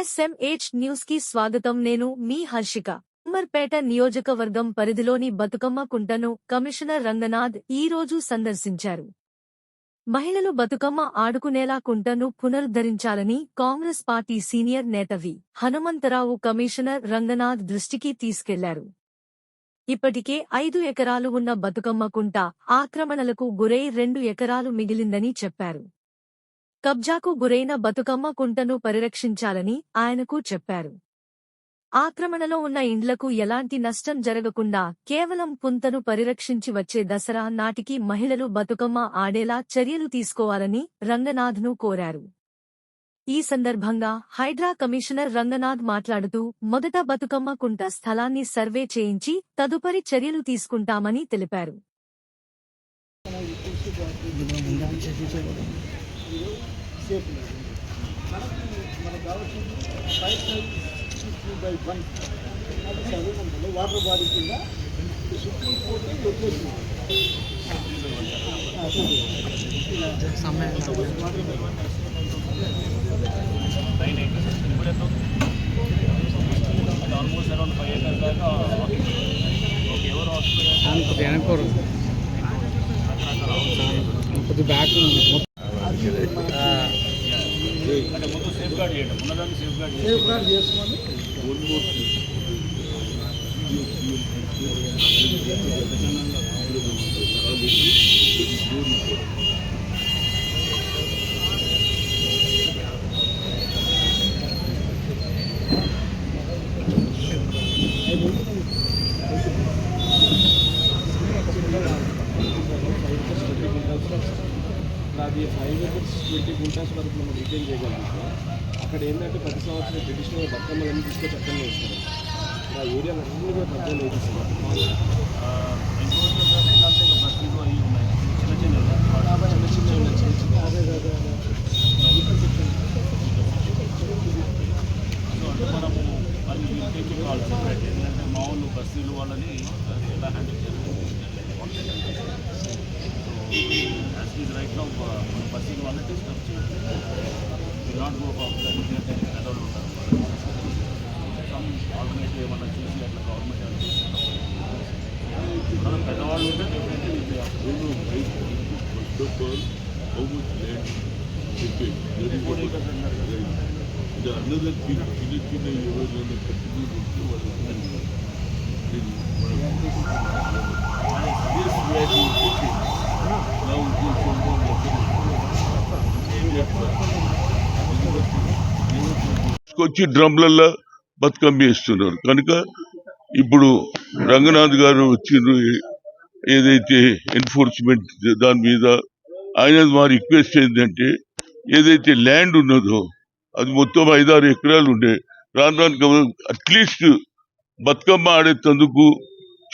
SMH న్యూస్కి స్వాగతం. నేను మీ హర్షిక. ఉమ్మర్పేట నియోజకవర్గం పరిధిలోని బతుకమ్మ కుంటను కమిషనర్ రంగనాథ్ ఈ రోజు సందర్శించారు. మహిళలు బతుకమ్మ ఆడుకునేలా కుంటను పునరుద్ధరించాలని కాంగ్రెస్ పార్టీ సీనియర్ నేత వి హనుమంతరావు కమిషనర్ రంగనాథ్ దృష్టికి తీసుకెళ్ళారు. ఇప్పటికే ఐదు ఎకరాలు ఉన్న బతుకమ్మ కుంట ఆక్రమణలకు గురై రెండు ఎకరాలు మిగిలిందని చెప్పారు. కబ్జాకు గురైన బతుకమ్మ కుంటను పరిరక్షించాలని ఆయనకు చెప్పారు. ఆక్రమణలో ఉన్న ఇండ్లకు ఎలాంటి నష్టం జరగకుండా కేవలం పుంతను పరిరక్షించి వచ్చే దసరా నాటికి మహిళలు బతుకమ్మ ఆడేలా చర్యలు తీసుకోవాలని రంగనాథ్ను కోరారు. ఈ సందర్భంగా హైడ్రా కమిషనర్ రంగనాథ్ మాట్లాడుతూ మొదట బతుకమ్మ కుంట స్థలాన్ని సర్వే చేయించి తదుపరి చర్యలు తీసుకుంటామని తెలిపారు. సేఫ్ మనకి మనకు కావాల్సింది ఫైవ్ ఫిఫ్టీ బై వన్ చదువుకుంటాను వాటర్ బాడీ కింద supreme court location almost around five acres దాకా ఎవరు హాస్పిటల్ అంటే ముందు సేఫ్ గార్డ్ చేయడం ఉన్నదాన్ని సేఫ్ గార్డ్ చేయడం సేఫ్ గార్డ్ చేసుకొని అది ఫైవ్ ఎకర్స్ ట్వంటీ గుంటాస్ వరకు మనం రిటైన్ చేయగలుగుతాం. అక్కడ ఏంటంటే ప్రతి సంవత్సరం ట్రెడిషనల్ బతుకమ్మలన్నీ తీసుకొచ్చి అక్కడనే వేస్తారు. ఆ ఏరియాలో అన్ని కూడా బతుకమ్మలు కానీ లేకపోతే ఇంకా బస్సులు వాళ్ళని అది ఎలా హ్యాండిల్ చేయాలి? So as is right now మన బస్సులు వాళ్ళని డిస్టర్బ్ చేయాలి నాట్ గో ఎందుకంటే పెద్దవాళ్ళు ఉంటారు సమ్ ఆల్టర్నేటివ్ ఏమన్నా చూసి అట్లా గవర్నమెంట్ ఏమైనా చేస్తున్నారు మనం పెద్దవాళ్ళు ఉంటే definitely First of all, how much land they pay. That is what acres అన్నారు కదా. the another thing, చిన్న చిన్న ఎవరైనా కట్టుకుని ఉంటే వాళ్ళు నేను Yes. Now from one వచ్చి డ్రమ్లల్లో బతుకమ్మ వేస్తున్నారు కనుక ఇప్పుడు రంగనాథ్ గారు వచ్చిండ్రు ఏదైతే ఎన్ఫోర్స్మెంట్ దాని మీద ఆయన మా రిక్వెస్ట్ ఏంటంటే ఏదైతే ల్యాండ్ ఉన్నదో అది మొత్తం ఐదారు ఎకరాలు ఉండే రాను రాను అట్లీస్ట్ బతుకమ్మ ఆడేటందుకు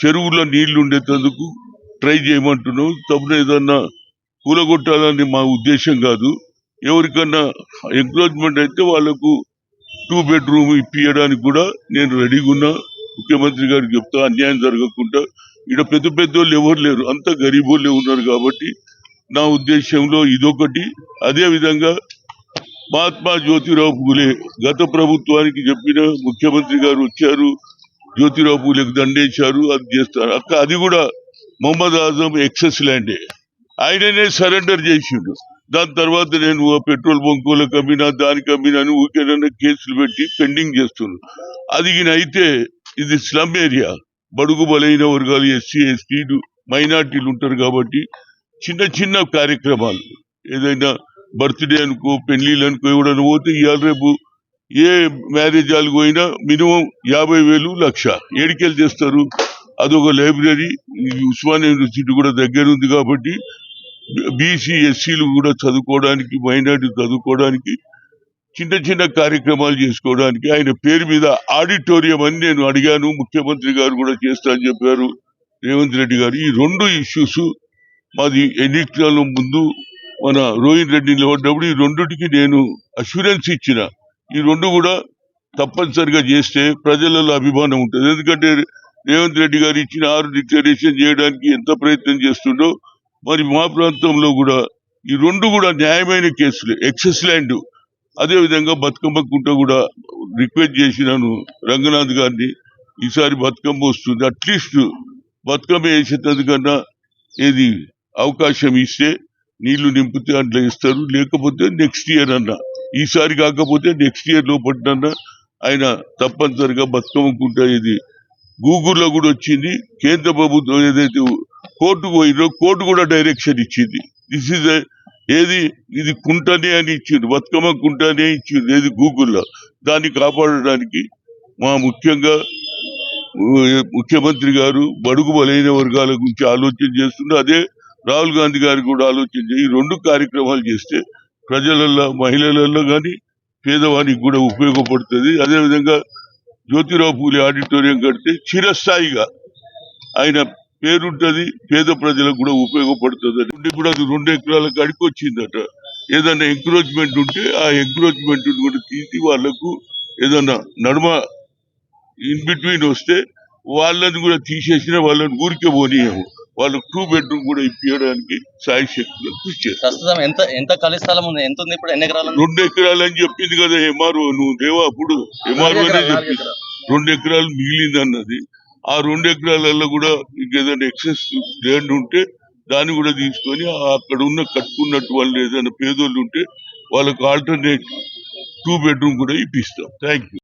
చెరువులో నీళ్ళు ఉండేటందుకు ట్రై చేయమంటున్నాం తప్పున ఏదన్నా కూలగొట్టాలని మా ఉద్దేశం కాదు. ఎవరికన్నా ఎంక్రోచ్మెంట్ అయితే వాళ్ళకు టూ బెడ్రూమ్ ఇప్పియడానికి కూడా నేను రెడీగా ఉన్నా. ముఖ్యమంత్రి గారికి చెప్తా అన్యాయం జరగకుండా. ఇక్కడ పెద్ద పెద్ద వాళ్ళు ఎవరు లేరు అంత గరీబోళ్ళే ఉన్నారు కాబట్టి నా ఉద్దేశంలో ఇదొకటి. అదే విధంగా మహాత్మా జ్యోతిరావు పూలే గత ప్రభుత్వానికి చెప్పిన ముఖ్యమంత్రి గారు వచ్చారు. జ్యోతిరావు పూలకు దండేశారు అది చేస్తారు. అక్క అది కూడా మొహమ్మద్ ఆజం ఎక్సెస్ ల్యాండే. ఆయననే సరెండర్ చేసిండు. దాని తర్వాత నేను పెట్రోల్ బంకులకు అమ్మినా దానికి అమ్మినా అని కేసులు పెట్టి పెండింగ్ చేస్తున్నాను అది అయితే ఇది స్లమ్ ఏరియా. బడుగు బలైన వర్గాలు ఎస్సీ ఎస్టీలు మైనార్టీలు ఉంటారు కాబట్టి చిన్న చిన్న కార్యక్రమాలు. ఏదైనా బర్త్డే అనుకో పెళ్ళిళ్ళు అనుకో ఎవడన్నా పోతే ఇవాళ రేపు ఏ మ్యారేజ్ పోయినా మినిమం యాభై వేలు లక్ష. ఏడికెళ్ళి చేస్తారు అదొక లైబ్రరీ. ఉస్మానియా యూనివర్సిటీ కూడా దగ్గర ఉంది కాబట్టి బీసీ ఎస్సీలు కూడా చదువుకోవడానికి మైనార్టీ చదువుకోవడానికి చిన్న చిన్న కార్యక్రమాలు చేసుకోవడానికి ఆయన పేరు మీద ఆడిటోరియం అని నేను అడిగాను. ముఖ్యమంత్రి గారు కూడా చేస్తా అని చెప్పారు. రేవంత్ రెడ్డి గారు. ఈ రెండు ఇష్యూస్ మాది ఎన్నికల ముందు మన రోహిత్ రెడ్డి నిలబడినప్పుడు ఈ రెండుటికి నేను అష్యూరెన్స్ ఇచ్చిన. ఈ రెండు కూడా తప్పనిసరిగా చేస్తే ప్రజలలో అభిమానం ఉంటుంది. ఎందుకంటే రేవంత్ రెడ్డి గారు ఇచ్చిన ఆరు డిక్లరేషన్ చేయడానికి ఎంత ప్రయత్నం చేస్తుండో మరి మా ప్రాంతంలో కూడా ఈ రెండు కూడా న్యాయమైన కేసులు. ఎక్సెస్ ల్యాండ్ అదేవిధంగా బతుకమ్మ కుంట కూడా రిక్వెస్ట్ చేసినాను రంగనాథ్ గారిని. ఈసారి బతుకమ్మ వస్తుంది. అట్లీస్ట్ బతుకమ్మ వేసేటది కన్నా ఏది అవకాశం ఇస్తే నీళ్ళు నింపితే అట్లా ఇస్తారు లేకపోతే నెక్స్ట్ ఇయర్ అన్న. ఈసారి కాకపోతే నెక్స్ట్ ఇయర్ లోపలన్నా ఆయన తప్పనిసరిగా బతుకమ్మకుంటా ఇది. గూగుల్లో కూడా వచ్చింది కేంద్ర ప్రభుత్వం ఏదైతే కోర్టు పోయిందో కోర్టు కూడా డైరెక్షన్ ఇచ్చింది. దిస్ ఇస్ ఏది ఇది కుంటనే అని ఇచ్చింది బతుకమ్మ కుంటనే ఇచ్చింది ఏది గూగుల్లో. దాన్ని కాపాడడానికి మా ముఖ్యంగా ముఖ్యమంత్రి గారు బడుగు బలైన వర్గాల గురించి ఆలోచన చేస్తున్నారు అదే రాహుల్ గాంధీ గారు కూడా ఆలోచించి ఈ రెండు కార్యక్రమాలు చేస్తే ప్రజలలో మహిళలలో కానీ పేదవానికి కూడా ఉపయోగపడుతుంది. అదేవిధంగా జ్యోతిరావు పూలే ఆడిటోరియం కడితే చిరస్థాయిగా ఆయన పేరుంటది పేద ప్రజలకు కూడా ఉపయోగపడుతుంది అని. కూడా అది రెండు ఎకరాల కాడికి వచ్చిందట ఏదైనా ఎంక్రోచ్మెంట్ ఉంటే ఆ ఎంక్రోచ్మెంట్ కూడా తీసి వాళ్ళకు ఏదన్నా నడుమ ఇన్ బిట్వీన్ వస్తే వాళ్ళని కూడా తీసేసిన వాళ్ళని ఊరికే పోనీయము. వాళ్ళకు టూ బెడ్రూమ్ కూడా ఇప్పించడానికి సాయి శక్తిలో కృషి చేస్తారు. ఎంత ఎంత ఖాళీ స్థలం ఉంది? ఎంత ఉంది ఇప్పుడు? ఎన్ని ఎకరాలు ఉంది? రెండు ఎకరాలు అని చెప్పింది కదా ఎంఆర్ఓ. నువ్వు దేవా అప్పుడు? ఎంఆర్ఓ చెప్పింది. రెండు ఎకరాలు మిగిలింది అన్నది. ఆ రెండు ఎకరాలలో కూడా ఇంకేదైనా ఎక్సెస్ ల్యాండ్ ఉంటే దాన్ని కూడా తీసుకొని అక్కడ ఉన్న కట్టుకున్నట్టు వాళ్ళు ఏదైనా పేదోళ్ళు ఉంటే వాళ్ళకు ఆల్టర్నేట్ టూ బెడ్రూమ్ కూడా ఇప్పిస్తాం. Thank you